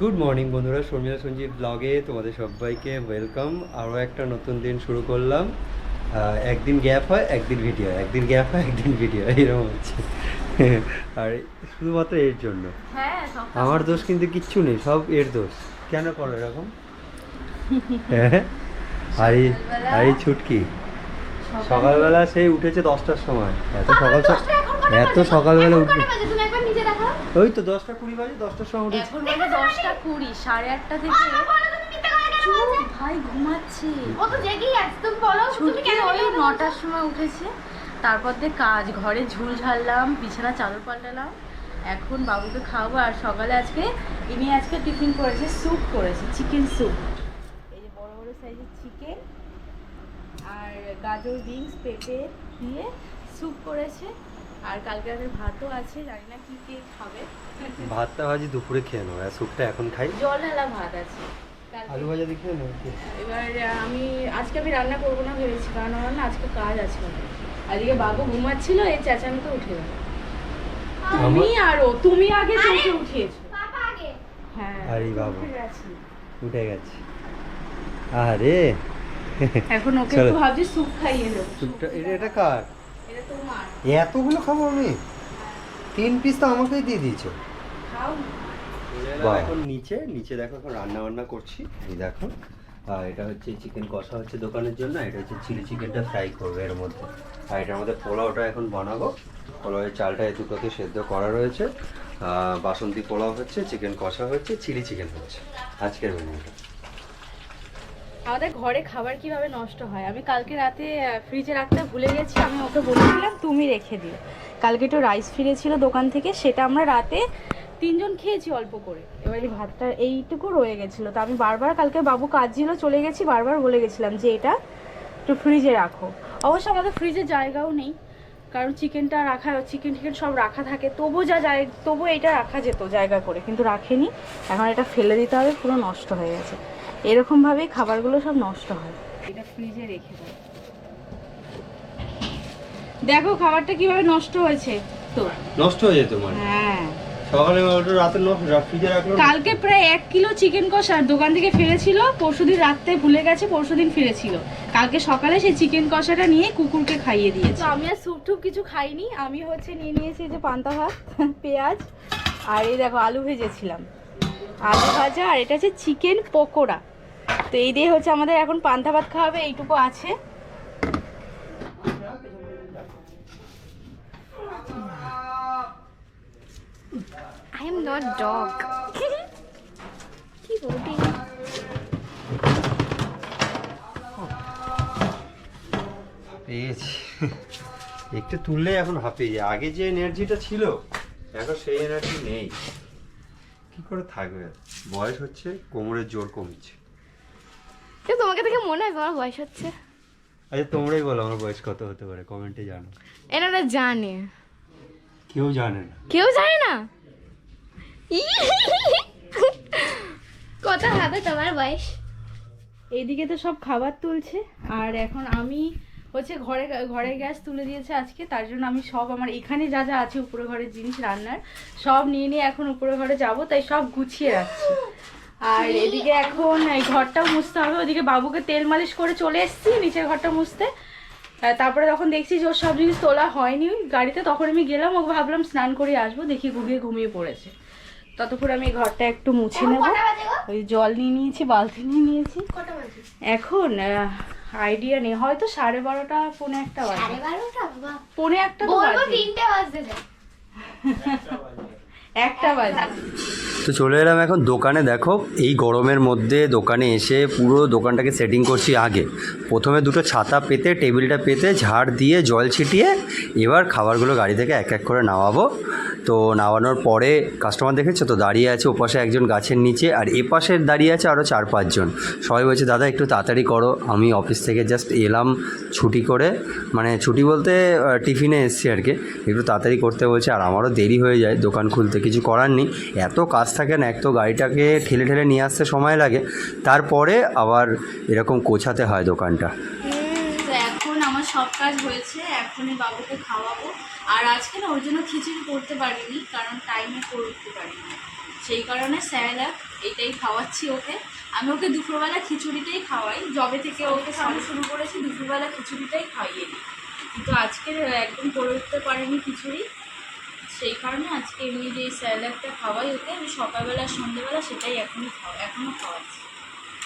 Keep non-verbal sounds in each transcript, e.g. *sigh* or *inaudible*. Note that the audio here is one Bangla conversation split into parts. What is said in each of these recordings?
গুড মর্নিং বন্ধুরা। শর্মিলা সঞ্জীব ব্লগে তোমাদের সবাইকে ওয়েলকাম আরও একটা নতুন দিন শুরু করলাম। একদিন গ্যাপ হয় একদিন ভিডিও একদিন গ্যাপ হয় একদিন ভিডিও এরকম হচ্ছে। আর শুধুমাত্র এর জন্য। হ্যাঁ আমার দোষ কিন্তু কিচ্ছু নেই সব এর দোষ। কেন করো এরকম? *laughs* হ্যাঁ আর এই ছুটকি? সকালবেলা সেই উঠেছে দশটার সময়। এত সকাল এত সকালবেলা উঠে দেখো? ওই তো দশটা কুড়ি বাজে দশটার সময় উঠেছে। এখন বাজে দশটা কুড়ি সাড়ে আটটা থেকে। ভাই ঘুমাচ্ছে। ও তো জেগেই আছে তুমি বলো তুমি কেন ওই নটার সময় উঠেছে। তারপর দিয়ে কাজ ঘরে ঝুল ঝাড়লাম বিছানা চাদর পাল্টালাম। এখন বাবুকে খাওয়াবো আর সকালে আজকে ইনি আজকে টিফিন করেছে স্যুপ করেছে চিকেন স্যুপ। এই যে বড় বড় সাইজের চিকেন আর গাজর বিনস পেঁপে দিয়ে স্যুপ করেছে। আর কালকে রাতের ভাতও আছে জানি না কি কে খাবে। ভাতটা ভাজি দুপুরে খেয়ে নেব। আর স্যুপটা এখন খাই। জল ঢালা ভাত আছে। আলু ভাজা দেখে নেব এবার আমি আজকে আমি রান্না করব না ভেবেছি কারণ আমার না আজকে কাজ আছে আজকে বাবু ঘুমাচ্ছিল এই চেঁচানোতে উঠে গেল। তুমি আর ও তুমি আগে চোখে উঠিয়েছো। হ্যাঁ আরে বাবা। উঠে গেছি। উঠে গেছে। আরে। এখন ওকে। একটু ভাবছি স্যুপ খাইয়ে দেবো। স্যুপটা এটা এটা কার? এতগুলো খাব আমি? তিন পিস তো আমাকেই দিয়ে দিয়েছ। এখন নিচে নিচে দেখো এখন রান্না বান্না করছি। এই দেখো। আর এটা হচ্ছে চিকেন কষা হচ্ছে দোকানের জন্য এটা হচ্ছে চিলি চিকেনটা ফ্রাই করবে এর মধ্যে। আর এটার মধ্যে পোলাওটা এখন বানাবো। পোলাওয়ের চালটা দুটোতে সেদ্ধ করা রয়েছে। বাসন্তী পোলাও হচ্ছে চিকেন কষা হচ্ছে চিলি চিকেন হচ্ছে। আজকের মেনুটা আমাদের ঘরে খাবার কীভাবে নষ্ট হয়? আমি কালকে রাতে ফ্রিজে রাখতে ভুলে গেছি, আমি ওকে বলেছিলাম, তুমি রেখে দিও। কালকে একটু রাইস ফিরেছিল দোকান থেকে, সেটা আমরা রাতে তিনজন খেয়েছি অল্প করে। এবার এই ভাতটা এইটুকু রয়ে গেছিল। তো আমি বারবার কালকে বাবু কাজ ছিল চলে গেছি, বারবার বলে গেছিলাম যে এটা একটু ফ্রিজে রাখো। অবশ্য আমাদের ফ্রিজে জায়গাও নেই, কারণ চিকেনটা রাখা চিকেন টিকেন সব রাখা থাকে, তবু যা যায়, তবু এটা রাখা যেত জায়গা করে, কিন্তু রাখেনি। এখন এটা ফেলে দিতে হবে, পুরো নষ্ট হয়ে গেছে। এরকমভাবেই খাবারগুলো সব নষ্ট হয়। এটা ফ্রিজে রেখে দাও। দেখো খাবারটা কীভাবে নষ্ট হয়েছে। তো। নষ্ট হয়ে যেত মানে? হ্যাঁ। সকালে ওটা রাতে নষ্ট ফ্রিজে রাখল কালকে প্রায় এক কিলো চিকেন কষা দোকান থেকে ফিরেছিল পরশুদিন রাত্রে ভুলে গেছে পরশুদিন ফিরেছিল। কালকে সকালে সেই চিকেন কষাটা নিয়ে কুকুরকে খাইয়ে দিয়েছে। আমি আর স্যুপ টুপ কিছু খাইনি। আমি হচ্ছে নিয়ে নিয়েছি যে পান্তা ভাত পেঁয়াজ আর এই দেখো আলু ভেজেছিলাম। আলু ভাজা আর এটা হচ্ছে চিকেন পকোড়া। তো এই দিয়ে হচ্ছে আমাদের এখন পান্তা ভাত খাওয়া হবে এইটুকু আছে। আই এম নট ডগ কি বলবি? পেয়েছি। একটু তুললে এখন হাঁপিয়ে যায়। আগে যে এনার্জিটা ছিল এখন সেই এনার্জি নেই। কি করে থাকবে? বয়স হচ্ছে কোমরের জোর কমছে। কিন্তু তোমাকে দেখে মনে হয় তোমার বয়স হচ্ছে। আচ্ছা তোমরাই বলো আমার বয়স কত হতে পারে কমেন্টে জানো। এনারা জানে। কেউ জানে না। কেউ জানে না? কত হবে তোমার বয়স? এইদিকে তো সব খাবার তুলছে আর এখন আমি হচ্ছে ঘরে ঘরে গ্যাস তুলে দিয়েছে আজকে তার জন্য আমি সব আমার এখানে যা যা আছে উপরে ঘরের জিনিস রান্নার সব নিয়ে নিয়ে এখন উপরে ঘরে যাব তাই সব গুছিয়ে রাখছি। আর এদিকে এখন এই ঘরটাও মুছতে হবে ওদিকে বাবুকে তেল মালিশ করে চলে এসেছি নিচের ঘরটা মুছতে। তারপরে তখন দেখছি যে ওর সব জিনিস তোলা হয়নি গাড়িতে তখন আমি গেলাম ওকে ভাবলাম স্নান করে আসব দেখি ঘুমিয়ে ঘুমিয়ে পড়েছে। ততক্ষণ আমি এই ঘরটা একটু মুছে নেব। ওই জল নিয়ে নিয়েছি বালতি নিয়ে নিয়েছি। এখন আইডিয়া নেই। হয়তো সাড়ে বারোটা পৌনে একটা বাজে। পৌনে একটা তো বাজে তিনটে বাজতে একটা বাজে। তো চলে এলাম এখন দোকানে। দেখো এই গরমের মধ্যে দোকানে এসে পুরো দোকানটাকে সেটিং করছি আগে। প্রথমে দুটো ছাতা পেতে টেবিলটা পেতে ঝাড় দিয়ে জল ছিটিয়ে এবার খাবারগুলো গাড়ি থেকে এক এক করে নামাবো। তো নামানোর পরে কাস্টমার দেখেছ তো দাঁড়িয়ে আছে ওপাশে একজন গাছের নিচে আর এ পাশে দাঁড়িয়ে আছে আরও চার পাঁচজন। সবাই বলছে, দাদা, একটু তাড়াতাড়ি করো। আমি অফিস থেকে জাস্ট এলাম ছুটি করে। মানে ছুটি বলতে টিফিনে এসছি আর কি। একটু তাড়াতাড়ি করতে বলছে, আর আমারও দেরি হয়ে যায়, দোকান খুলতে কিছু করার নেই। এত কাজ থাকে না, এক তো গাড়িটাকে ঠেলে ঠেলে নিয়ে আসতে সময় লাগে। তারপরে আবার এরকম কোছাতে হয় দোকানটা। এখন আমার সব কাজ হয়েছে, এখনই বাবুকে খাওয়াবো। আর আজকে না ওর জন্য খিচুড়ি করতে পারিনি, কারণ টাইমে করতে পারিনি। সেই কারণে স্যালাড এইটাই খাওয়াচ্ছি ওকে। আমি ওকে দুপুরবেলা খিচুড়িটাই খাওয়াই জবে থেকে ওকে খাওয়ানো শুরু করেছি, দুপুরবেলা খিচুড়িটাই খাইয়ে দিই কিন্তু আজকে একদম করে উঠতে পারিনি খিচুড়ি। সেই কারণে আজকে এমনি যে স্যালাডটা খাওয়াই ওকে, আমি সকালবেলা সন্ধ্যেবেলা সেটাই এখনই খাওয়াই এখনও খাওয়াচ্ছি।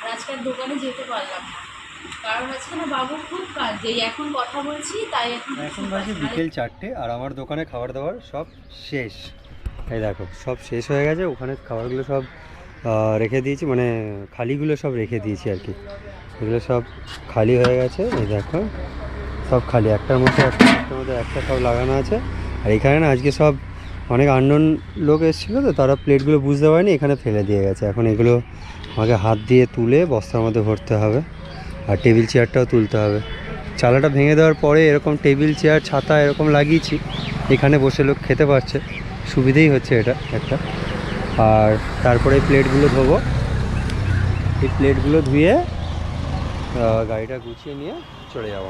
আর আজকে দোকানে যেতে পারলাম না। কারণ আজকে না বাবু খুব কাজ এখন কথা বলছি তাই এখন এখন বাজে বিকেল চারটে আর আমার দোকানে খাবার দাবার সব শেষ। এই দেখো সব শেষ হয়ে গেছে ওখানে খাবারগুলো সব রেখে দিয়েছি মানে খালিগুলো সব রেখে দিয়েছি আর কি। এগুলো সব খালি হয়ে গেছে এই দেখো সব খালি। একটার মধ্যে একটা একটার মধ্যে একটা সব লাগানো আছে। আর এখানে না আজকে সব অনেক আননোন লোক এসেছিল তো তারা প্লেটগুলো বুঝতে পারেনি এখানে ফেলে দিয়ে গেছে। এখন এগুলো আমাকে হাত দিয়ে তুলে বস্তার মধ্যে ভরতে হবে। আর টেবিল চেয়ারটাও তুলতে হবে। চালাটা ভেঙে দেওয়ার পরে এরকম টেবিল, চেয়ার, ছাতা এরকম লাগিয়েছি। এখানে বসে লোক খেতে পারছে। সুবিধেই হচ্ছে এটা একটা। আর তারপরে প্লেটগুলো ধোবো। এই প্লেটগুলো ধুয়ে গাড়িটা গুছিয়ে নিয়ে চলে যাব।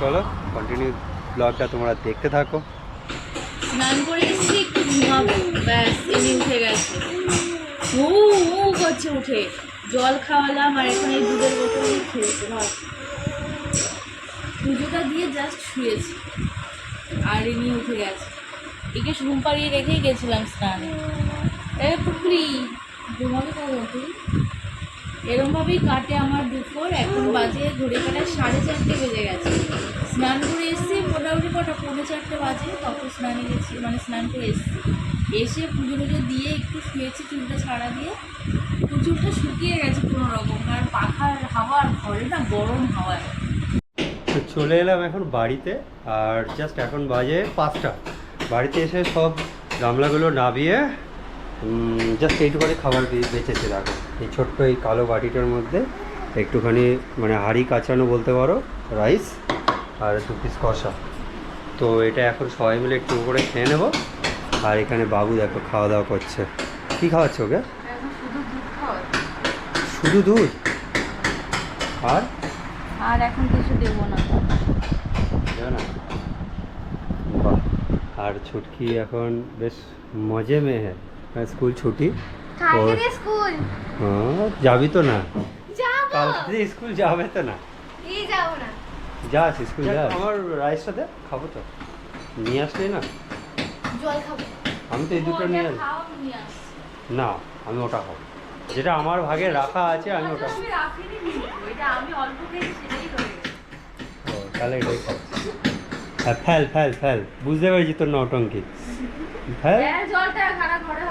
চলো কন্টিনিউ ব্লগটা তোমরা দেখতে থাকো। উঠে গেছে। ও ও উঠে। জল খাওয়ালাম আর এখন এই দুধের বোতল খেয়েছে ভাব পুজোটা দিয়ে জাস্ট শুয়েছি। আর এমনি উঠে গেছে। একে ঘুম পাড়িয়ে রেখেই গেছিলাম স্নানে। এ পুকুরি ঘুমাবে কখন তুই? এরমভাবেই কাটে আমার দুপুর। এখন বাজে ঘুরে কাটায় সাড়ে চারটে বেজে গেছে। স্নান করে পৌনে বাজে, তখন স্নানে গেছি মানে স্নান করে এসেছি। এসে পুজো টুজো দিয়ে একটু শুয়েছি, চুলটা ছাড়া দিয়ে। চুলটা শুকিয়ে গেছে কোনো রকম আর পাখার হাওয়া আর ঘরে না গরম হাওয়া। চলে এলাম এখন বাড়িতে, আর জাস্ট এখন বাজে পাঁচটা। বাড়িতে এসে সব গামলাগুলো নাবিয়ে জাস্ট এইটুখানি খাবার বেঁচেছে দেখো এই ছোট্ট এই কালো বাটিটার মধ্যে একটুখানি মানে হাঁড়ি কাঁচানো বলতে পারো, রাইস আর দু পিস কষা। তো এটা এখন সবাই মিলে একটু করে খেয়ে নেব। আর এখানে বাবু দেখো খাওয়া দাওয়া করছে। কী খাওয়াচ্ছে ওকে? শুধু দুধ? আর? আর এখন কিছু দেবো না। না। বাহ আর ছুটকি এখন বেশ মজে মে হ্যাঁ স্কুল ছুটি? স্কুল। হ্যাঁ যাবি তো না? কালকে স্কুল যাবে তো না? যাব না। যাস স্কুল যা আমার রাইসটা দে খাব তো। নিয়ে আসলে না? জল খাব। আমি তো এই দুটো নিয়ে না আমি ওটা খাব। যেটা আমার ভাগে রাখা আছে আমি ওটা আমি রাখিনি এটা আমি অল্প খেয়েছি সেটাই রয়ে গেছে। ও, তাহলে এটাই খাব। হ্যাঁ ফেল ফেল ফেল। বুঝতে পেরেছি তোর নটঙ্কি ফেল।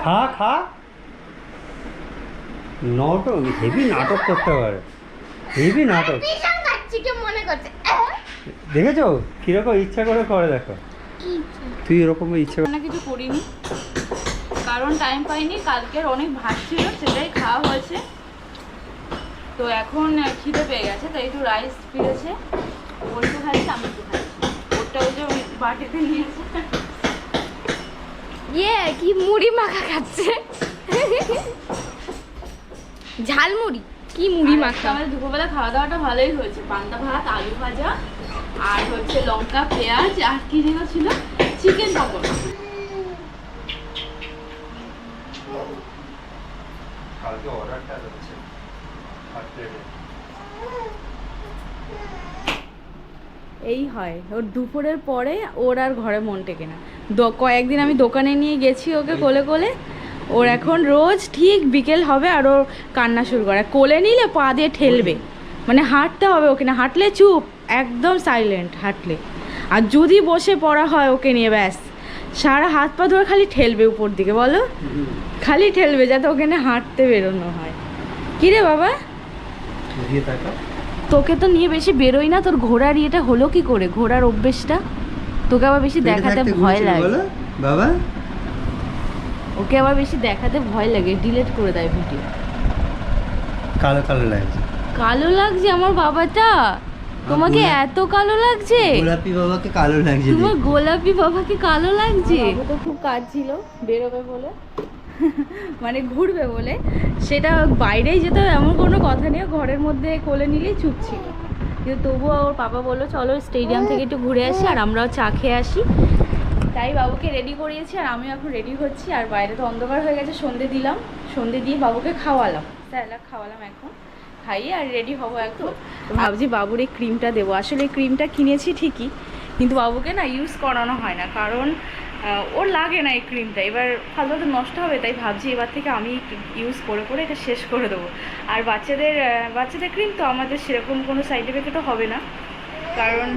খা খা। নাটক হেভি নাটক করতে পারে হেভি নাটক ভীষণ খাচ্ছি কে মনে করছে আহ! দেখেছ? কীরকম ইচ্ছা করে করে দেখো। তুই এরকম ইচ্ছা করে কিছু করিনি। কারণ টাইম পাইনি কালকের অনেক ভাত ছিল সেটাই খাওয়া হয়েছে। তো এখন খিদে পেয়ে গেছে তো একটু রাইস ফিরেছে। ওর একটু খাচ্ছি আমি একটু খাচ্ছি ওরটা ওই যে ওই বাটিতে নিয়েছে। ইয়ে কি মুড়ি মাখা খাচ্ছে? ঝালমুড়ি কি মুড়ি মাখা? আমাদের দুপুরবেলা খাওয়া দাওয়াটা ভালোই হয়েছে। পান্তা ভাত আলু ভাজা হচ্ছে লঙ্কা পেঁয়াজ আর কি যেন ছিল? চিকেন পকোড়া। কালকে অর্ডারটা হচ্ছে এই হয়। ওর দুপুরের পরে ওর আর ঘরে মন টেকে না। দ- কয়েকদিন আমি দোকানে নিয়ে গেছি ওকে কোলে কোলে। ওর এখন রোজ ঠিক বিকেল হবে আর ওর কান্না শুরু করে। কোলে নিলে পা দিয়ে ঠেলবে। মানে হাঁটতে হবে ওকে না হাঁটলে চুপ। একদম সাইলেন্ট হাঁটলে। আর যদি বসে পড়া হয় ওকে নিয়ে ব্যাস। সারা হাত পা ধরে খালি ঠেলবে উপর দিকে বলো? খালি ঠেলবে যাতে ওকে নিয়ে হাঁটতে বেরোনো হয়। কিরে বাবা? তোকে তো নিয়ে বেশি বেরোই না তোর ঘোড়ার ইয়েটা হলো কি করে? ঘোড়ার অভ্যেসটা? তোকে আবার বেশি দেখাতে ভয় লাগে। বাবা? ওকে আবার বেশি দেখাতে ভয় লাগে ডিলিট করে দেয় ভিডিও কালো কালো লাগছে। কালো লাগছে আমার বাবাটা। তোমাকে এত কালো লাগছে? গোলাপি বাবাকে কালো লাগছে তোমার গোলাপি বাবাকে কালো লাগছে? তো খুব কাজ ছিল বেরোবে বলে। *laughs* মানে ঘুরবে বলে। সেটা বাইরেই যেতে হবে এমন কোনো কথা নেই। ঘরের মধ্যে কোলে নিলেই চুপ ছিল। কিন্তু তবুও ওর বাবা বলল চলো স্টেডিয়াম থেকে একটু ঘুরে আসি আর আমরাও চা খেয়ে আসি। তাই বাবুকে রেডি করিয়েছি আর আমি এখন রেডি হচ্ছি। আর বাইরে তো অন্ধকার হয়ে গেছে সন্ধে দিলাম। সন্ধে দিয়ে বাবুকে খাওয়ালাম। স্যালাক খাওয়ালাম এখন। খাইয়ে আর রেডি হব একটু ভাবছি বাবুর এই ক্রিমটা দেবো। আসলে এই ক্রিমটা কিনেছি ঠিকই কিন্তু বাবুকে না ইউজ করানো হয় না কারণ ওর লাগে না এই ক্রিমটা এবার ফালতু নষ্ট হবে তাই ভাবছি এবার থেকে আমি ইউজ করে করে এটা শেষ করে দেবো। আর বাচ্চাদের বাচ্চাদের ক্রিম তো আমাদের সেরকম কোনো সাইড এফেক্টও হবে না কারণ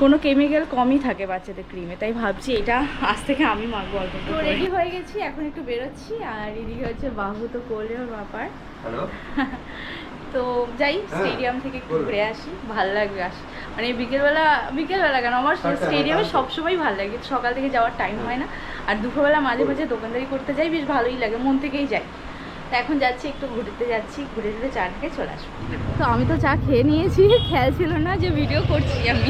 কোনো কেমিক্যাল কমই থাকে বাচ্চাদের ক্রিমে তাই ভাবছি এটা আজ থেকে আমি মাখবো অল্প তো রেডি হয়ে গেছি এখন একটু বেরোচ্ছি। আর এদিকে হচ্ছে বাহু তো কোলে ওর ব্যাপার। হ্যালো *laughs* তো যাই স্টেডিয়াম থেকে একটু ঘুরে আসি ভালো লাগবে আস মানে বিকেলবেলা বিকেলবেলা কেন? আমার স্টেডিয়ামে সবসময় ভালো লাগে সকাল থেকে যাওয়ার টাইম হয়। না। আর দুপুরবেলা মাঝে মাঝে দোকানদারি করতে যাই বেশ ভালোই লাগে মন থেকেই যাই। তো এখন যাচ্ছি একটু ঘুরতে যাচ্ছি ঘুরে ঘুরে চা খেয়ে চলে আসব। তো আমি তো চা খেয়ে নিয়েছি খেয়াল ছিল না যে ভিডিও করছি আমি।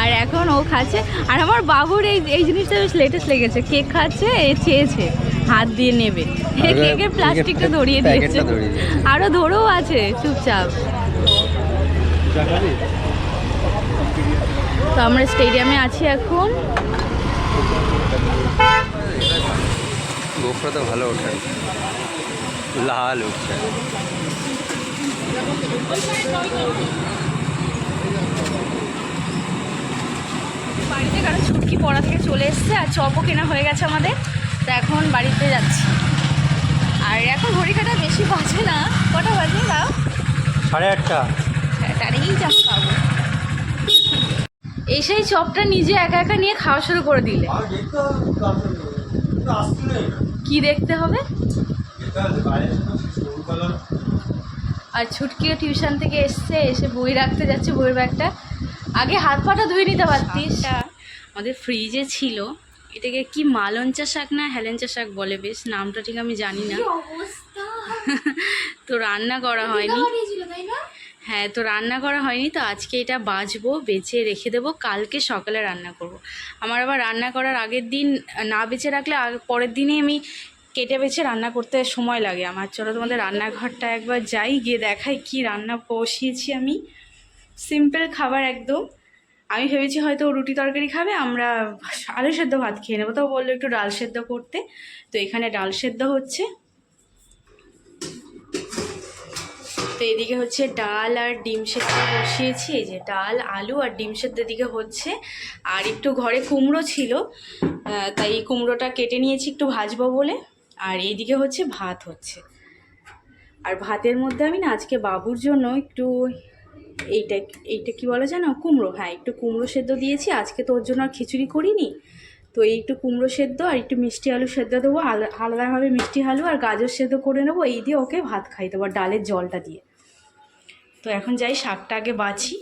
আর এখন ও খাচ্ছে। আর আমার বাবুর এই এই জিনিসটা বেশ লেটেস্ট লেগেছে কেক খাচ্ছে এ চেয়েছে। হাত দিয়ে নেবে। কেকের প্লাস্টিকটা ধরিয়ে দিয়েছে। প্যাকেটটা ধরিয়ে দিয়েছে। আরও ধরেও আছে চুপচাপ। তো আমরা স্টেডিয়ামে আছি এখন। গোফরা তো ভালো ওঠে লাল উঠছে। বাড়িতে কারণ ছুটকি পড়া থেকে চলে এসছে আর চপও কেনা হয়ে গেছে আমাদের। তো এখন বাড়িতে যাচ্ছি। আর এখন ঘড়ি কাটা বেশি বাজে না। কটা বাজে তাও সাড়ে আটটা। তাড়িয়েই চপ খাব এসেই চপটা নিজে একা একা নিয়ে খাওয়া শুরু করে দিলে। কি দেখতে হবে? আর ছুটকিও টিউশন থেকে এসছে এসে বই রাখতে যাচ্ছে বইয়ের ব্যাগটা। আগে হাত পাটা ধুয়ে নিতে পারতিস। আমাদের ফ্রিজে ছিল। এটাকে কি মালঞ্চা শাক না হেলেঞ্চা শাক বলে বেশ নামটা ঠিক আমি জানি না। *laughs* তো রান্না করা হয়নি। হ্যাঁ তো রান্না করা হয়নি তো আজকে এটা বাছবো বেছে রেখে দেবো কালকে সকালে রান্না করব। আমার আবার রান্না করার আগের দিন না বেছে রাখলে পরের দিনই আমি কেটে বেছে রান্না করতে সময় লাগে আমার। চলো তোমাদের রান্নাঘরটা একবার যাই গিয়ে দেখাই কি রান্না বসিয়েছি আমি। সিম্পল খাবার একদম। আমি ভেবেছি হয়তো রুটি তরকারি খাবে, আমরা আলু সেদ্ধ ভাত খেয়ে নেব। তো বলল একটু ডাল সেদ্ধ করতে। তো এখানে ডাল সেদ্ধ হচ্ছে। তো এদিকে হচ্ছে ডাল আর ডিম সেদ্ধ বসিয়েছি। এই যে ডাল, আলু আর ডিম সেদ্ধ এদিকে হচ্ছে। আর একটু ঘরে কুমড়ো ছিল তাই কুমড়োটা কেটে নিয়েছি একটু ভাজবো বলে। আর এইদিকে হচ্ছে ভাত হচ্ছে। আর ভাতের মধ্যে আমি না আজকে বাবুর জন্য একটু এইটা এইটা কি বলা যায় না কুমড়ো। হ্যাঁ একটু কুমড়ো সেদ্ধ দিয়েছি। আজকে তো ওর জন্য আর খিচুড়ি করিনি। তো এই একটু কুমড়ো সেদ্ধ আর একটু মিষ্টি আলু সেদ্ধ দেবো। আলাদা আলাদাভাবে মিষ্টি আলু আর গাজর সেদ্ধ করে নেব। এই দিয়ে ওকে ভাত খাই দেবো আর ডালের জলটা দিয়ে। তো এখন যাই, শাকটা আগে বাছি।